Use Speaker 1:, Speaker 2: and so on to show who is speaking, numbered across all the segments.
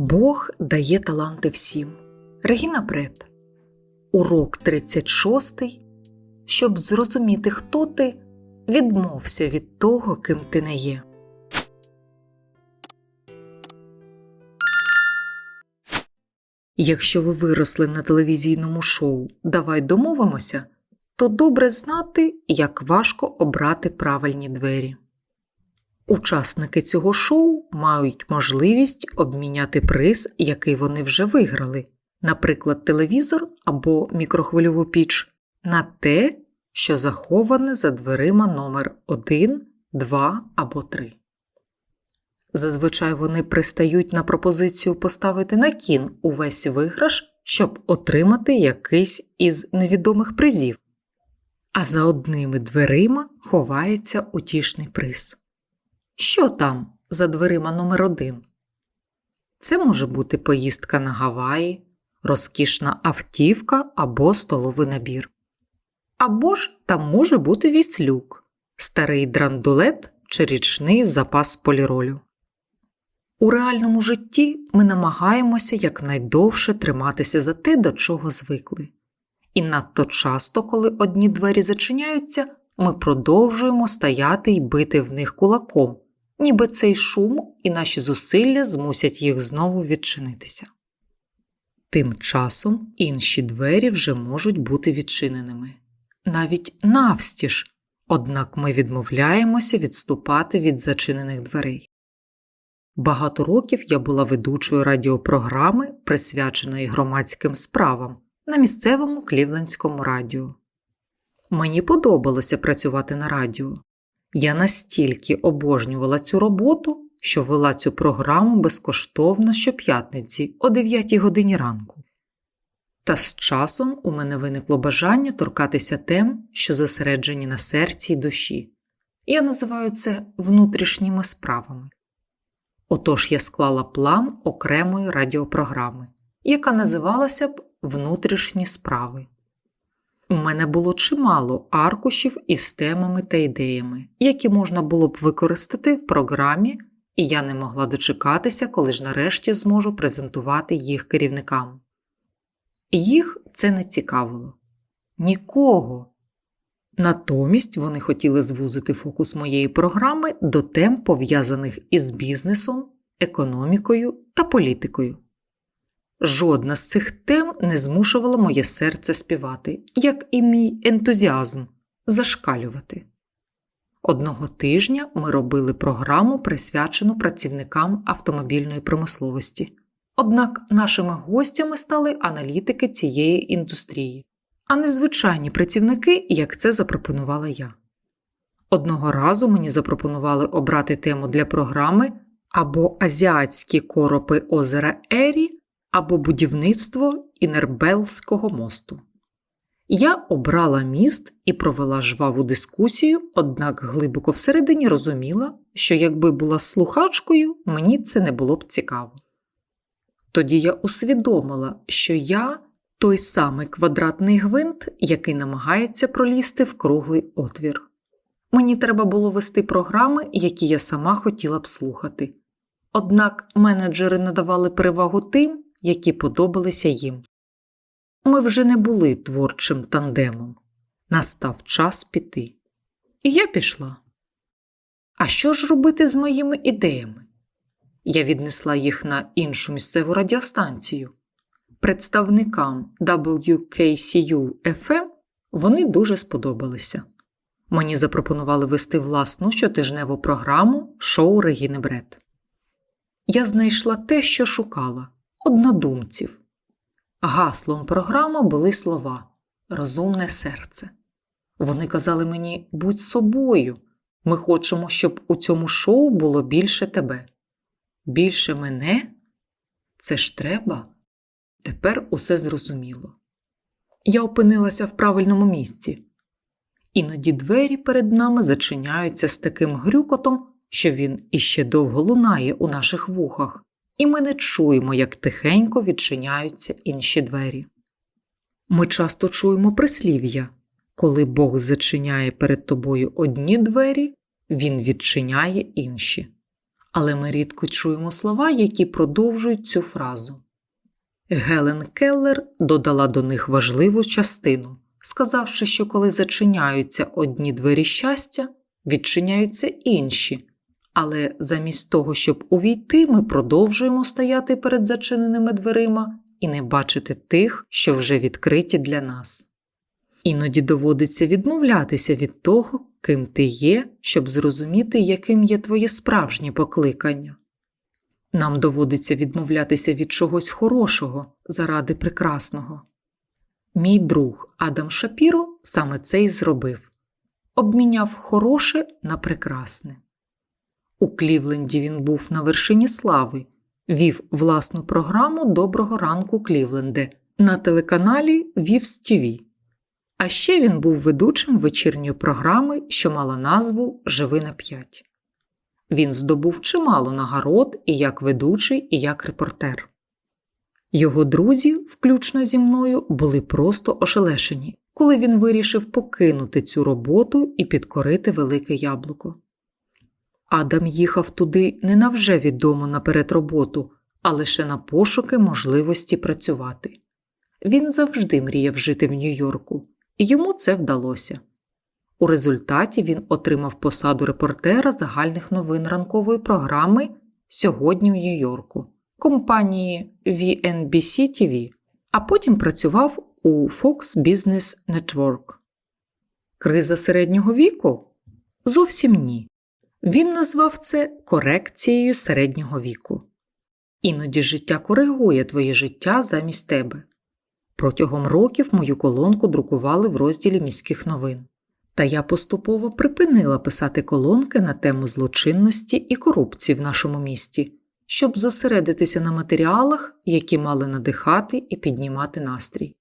Speaker 1: Бог дає таланти всім. Регіна Бред. Урок 36. Щоб зрозуміти, хто ти, відмовся від того, ким ти не є. Якщо ви виросли на телевізійному шоу Давай домовимося, то добре знати, як важко обрати правильні двері. Учасники цього шоу мають можливість обміняти приз, який вони вже виграли, наприклад, телевізор або мікрохвильову піч, на те, що заховане за дверима номер 1, 2 або 3. Зазвичай вони пристають на пропозицію поставити на кін увесь виграш, щоб отримати якийсь із невідомих призів. А за одними дверима ховається утішний приз. Що там за дверима номер один? Це може бути поїздка на Гаваї, розкішна автівка або столовий набір. Або ж там може бути віслюк, старий драндулет чи річний запас поліролю. У реальному житті ми намагаємося якнайдовше триматися за те, до чого звикли. І надто часто, коли одні двері зачиняються, ми продовжуємо стояти й бити в них кулаком, ніби цей шум і наші зусилля змусять їх знову відчинитися. Тим часом інші двері вже можуть бути відчиненими, навіть навстіж, однак ми відмовляємося відступати від зачинених дверей. Багато років я була ведучою радіопрограми, присвяченої громадським справам на місцевому клівлендському радіо. Мені подобалося працювати на радіо. Я настільки обожнювала цю роботу, що вела цю програму безкоштовно щоп'ятниці о 9 годині ранку. Та з часом у мене виникло бажання торкатися тем, що зосереджені на серці й душі. Я називаю це внутрішніми справами. Отож я склала план окремої радіопрограми, яка називалася б Внутрішні справи. У мене було чимало аркушів із темами та ідеями, які можна було б використати в програмі, і я не могла дочекатися, коли ж нарешті зможу презентувати їх керівникам. Їх це не цікавило. Нікого. Натомість вони хотіли звузити фокус моєї програми до тем, пов'язаних із бізнесом, економікою та політикою. Жодна з цих тем не змушувала моє серце співати, як і мій ентузіазм зашкалювати. Одного тижня ми робили програму, присвячену працівникам автомобільної промисловості. Однак нашими гостями стали аналітики цієї індустрії, а не звичайні працівники, як це запропонувала я. Одного разу мені запропонували обрати тему для програми або азіатські коропи озера Ері або будівництво Інербелського мосту. Я обрала міст і провела жваву дискусію, однак глибоко всередині розуміла, що якби була слухачкою, мені це не було б цікаво. Тоді я усвідомила, що я той самий квадратний гвинт, який намагається пролізти в круглий отвір. Мені треба було вести програми, які я сама хотіла б слухати. Однак менеджери надавали перевагу тим, які подобалися їм. Ми вже не були творчим тандемом. Настав час піти. І я пішла. А що ж робити з моїми ідеями? Я віднесла їх на іншу місцеву радіостанцію. Представникам WKCU FM вони дуже сподобалися. Мені запропонували вести власну щотижневу програму шоу Регіни Бред. Я знайшла те, що шукала однодумців. Гаслом програми були слова Розумне серце. Вони казали мені будь собою. Ми хочемо, щоб у цьому шоу було більше тебе. Більше мене? Це ж треба. Тепер усе зрозуміло. Я опинилася в правильному місці. Іноді двері перед нами зачиняються з таким грюкотом, що він іще довго лунає у наших вухах, і ми не чуємо, як тихенько відчиняються інші двері. Ми часто чуємо прислів'я коли Бог зачиняє перед тобою одні двері, Він відчиняє інші. але ми рідко чуємо слова, які продовжують цю фразу. Гелен Келлер додала до них важливу частину, сказавши, що коли зачиняються одні двері щастя, відчиняються інші. Але замість того, щоб увійти, ми продовжуємо стояти перед зачиненими дверима і не бачити тих, що вже відкриті для нас. Іноді доводиться відмовлятися від того, ким ти є, щоб зрозуміти, яким є твоє справжнє покликання. Нам доводиться відмовлятися від чогось хорошого заради прекрасного. Мій друг Адам Шапіро саме це й зробив обміняв хороше на прекрасне. У Клівленді він був на вершині слави, вів власну програму Доброго ранку Клівленде на телеканалі Вівс ТВ. А ще він був ведучим вечірньої програми, що мала назву Живи на п'ять. Він здобув чимало нагород і як ведучий, і як репортер. Його друзі, включно зі мною, були просто ошелешені, коли він вирішив покинути цю роботу і підкорити велике яблуко. Адам їхав туди не на вже відому наперед роботу, а лише на пошуки можливості працювати. Він завжди мріяв жити в Нью-Йорку, і йому це вдалося. У результаті він отримав посаду репортера загальних новин ранкової програми Сьогодні в Нью-Йорку компанії VNBC TV, а потім працював у Fox Business Network. Криза середнього віку? Зовсім ні. Він назвав це корекцією середнього віку. Іноді життя коригує твоє життя замість тебе. Протягом років мою колонку друкували в розділі міських новин, та я поступово припинила писати колонки на тему злочинності і корупції в нашому місті, щоб зосередитися на матеріалах, які мали надихати і піднімати настрій.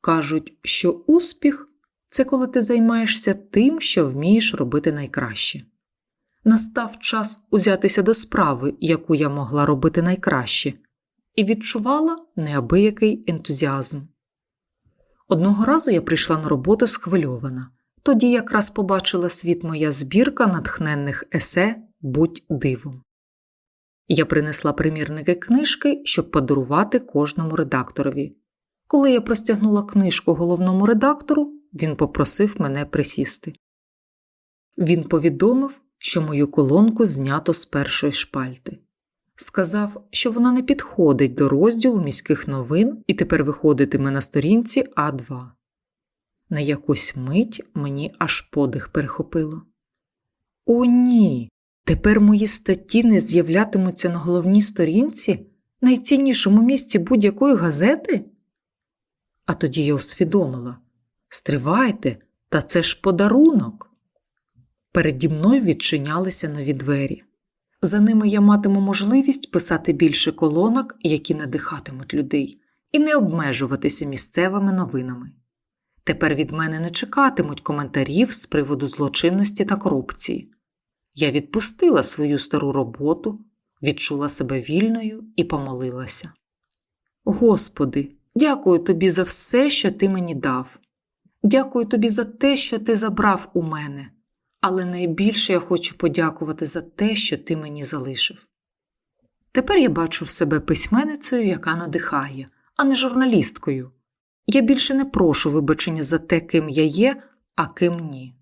Speaker 1: Кажуть, що успіх це коли ти займаєшся тим, що вмієш робити найкраще. Настав час узятися до справи, яку я могла робити найкраще, і відчувала неабиякий ентузіазм. Одного разу я прийшла на роботу схвильована, тоді якраз побачила світ моя збірка натхненних есе Будь дивом. Я принесла примірники книжки, щоб подарувати кожному редакторові. Коли я простягнула книжку головному редактору, він попросив мене присісти. Він повідомив, що мою колонку знято з першої шпальти. Сказав, що вона не підходить до розділу міських новин і тепер виходитиме на сторінці А2. На якусь мить мені аж подих перехопило. О, ні! Тепер мої статті не з'являтимуться на головній сторінці, найціннішому місці будь-якої газети? А тоді я усвідомила Стривайте, та це ж подарунок. Переді мною відчинялися нові двері. За ними я матиму можливість писати більше колонок, які надихатимуть людей, і не обмежуватися місцевими новинами. Тепер від мене не чекатимуть коментарів з приводу злочинності та корупції. Я відпустила свою стару роботу, відчула себе вільною і помолилася. Господи, дякую тобі за все, що ти мені дав. Дякую тобі за те, що ти забрав у мене, але найбільше я хочу подякувати за те, що ти мені залишив. Тепер я бачу в себе письменницею, яка надихає, а не журналісткою. Я більше не прошу вибачення за те, ким я є, а ким ні.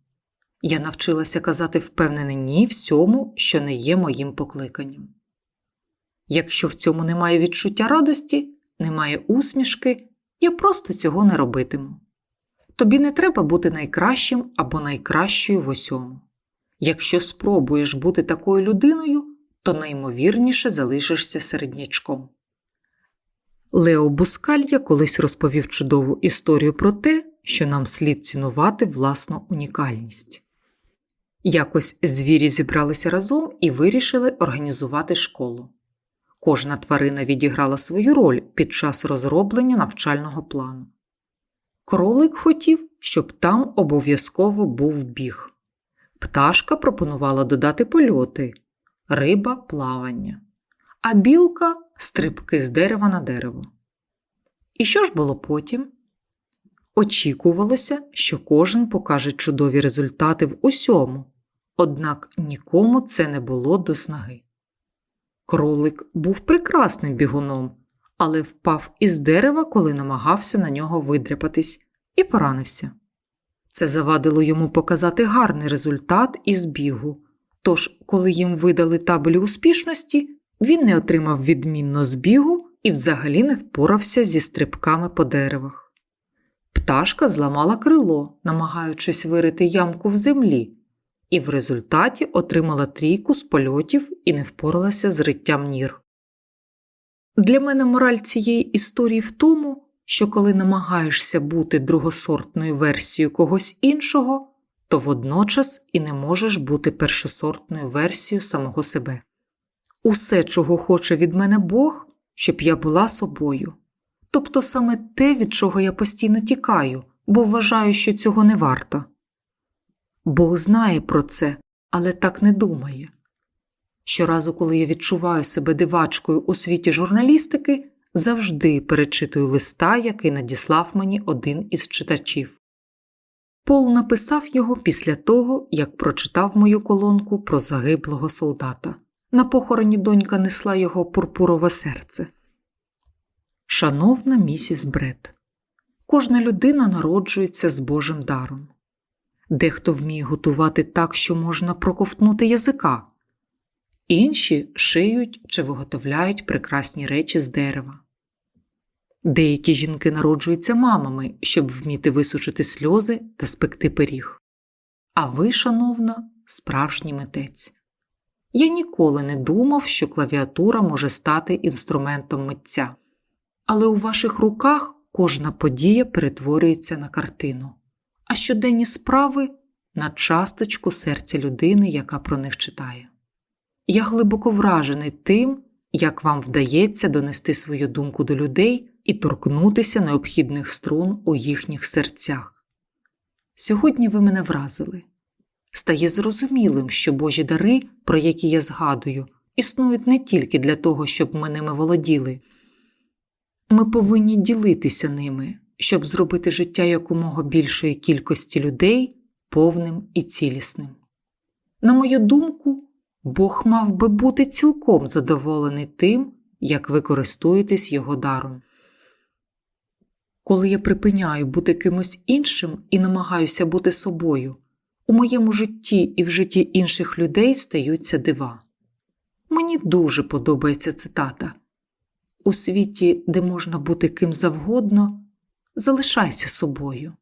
Speaker 1: Я навчилася казати впевнене ні всьому, що не є моїм покликанням. Якщо в цьому немає відчуття радості, немає усмішки, я просто цього не робитиму. Тобі не треба бути найкращим або найкращою в усьому. Якщо спробуєш бути такою людиною, то наймовірніше залишишся середнячком. Лео Бускалья колись розповів чудову історію про те, що нам слід цінувати власну унікальність. Якось звірі зібралися разом і вирішили організувати школу. Кожна тварина відіграла свою роль під час розроблення навчального плану. Кролик хотів, щоб там обов'язково був біг. Пташка пропонувала додати польоти, риба плавання, а білка стрибки з дерева на дерево. І що ж було потім? Очікувалося, що кожен покаже чудові результати в усьому, однак нікому це не було до снаги. Кролик був прекрасним бігуном, але впав із дерева, коли намагався на нього видряпатись, і поранився. Це завадило йому показати гарний результат із бігу. Тож, коли їм видали табелі успішності, він не отримав відмінно з бігу і взагалі не впорався зі стрибками по деревах. Пташка зламала крило, намагаючись вирити ямку в землі, і в результаті отримала трійку з польотів і не впоралася з риттям нір. Для мене мораль цієї історії в тому, що коли намагаєшся бути другосортною версією когось іншого, то водночас і не можеш бути першосортною версією самого себе. Усе, чого хоче від мене Бог, щоб я була собою. Тобто саме те, від чого я постійно тікаю, бо вважаю, що цього не варто. Бог знає про це, але так не думає. Щоразу, коли я відчуваю себе дивачкою у світі журналістики, завжди перечитую листа, який надіслав мені один із читачів. Пол написав його після того, як прочитав мою колонку про загиблого солдата. На похороні донька несла його пурпурове серце. Шановна місіс Бред, кожна людина народжується з Божим даром. Дехто вміє готувати так, що можна проковтнути язика, інші шиють чи виготовляють прекрасні речі з дерева. Деякі жінки народжуються мамами, щоб вміти висушити сльози та спекти пиріг. А ви, шановна, справжній митець. Я ніколи не думав, що клавіатура може стати інструментом митця. Але у ваших руках кожна подія перетворюється на картину, а щоденні справи на часточку серця людини, яка про них читає. Я глибоко вражений тим, як вам вдається донести свою думку до людей і торкнутися необхідних струн у їхніх серцях. Сьогодні ви мене вразили. Стає зрозумілим, що Божі дари, про які я згадую, існують не тільки для того, щоб ми ними володіли. Ми повинні ділитися ними, щоб зробити життя якомога більшої кількості людей повним і цілісним. На мою думку, Бог мав би бути цілком задоволений тим, як ви користуєтесь його даром. Коли я припиняю бути кимось іншим і намагаюся бути собою, у моєму житті і в житті інших людей стаються дива. Мені дуже подобається цитата У світі, де можна бути ким завгодно, залишайся собою.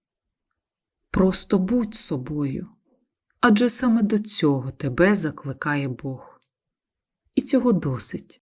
Speaker 1: Просто будь собою, адже саме до цього тебе закликає Бог. І цього досить.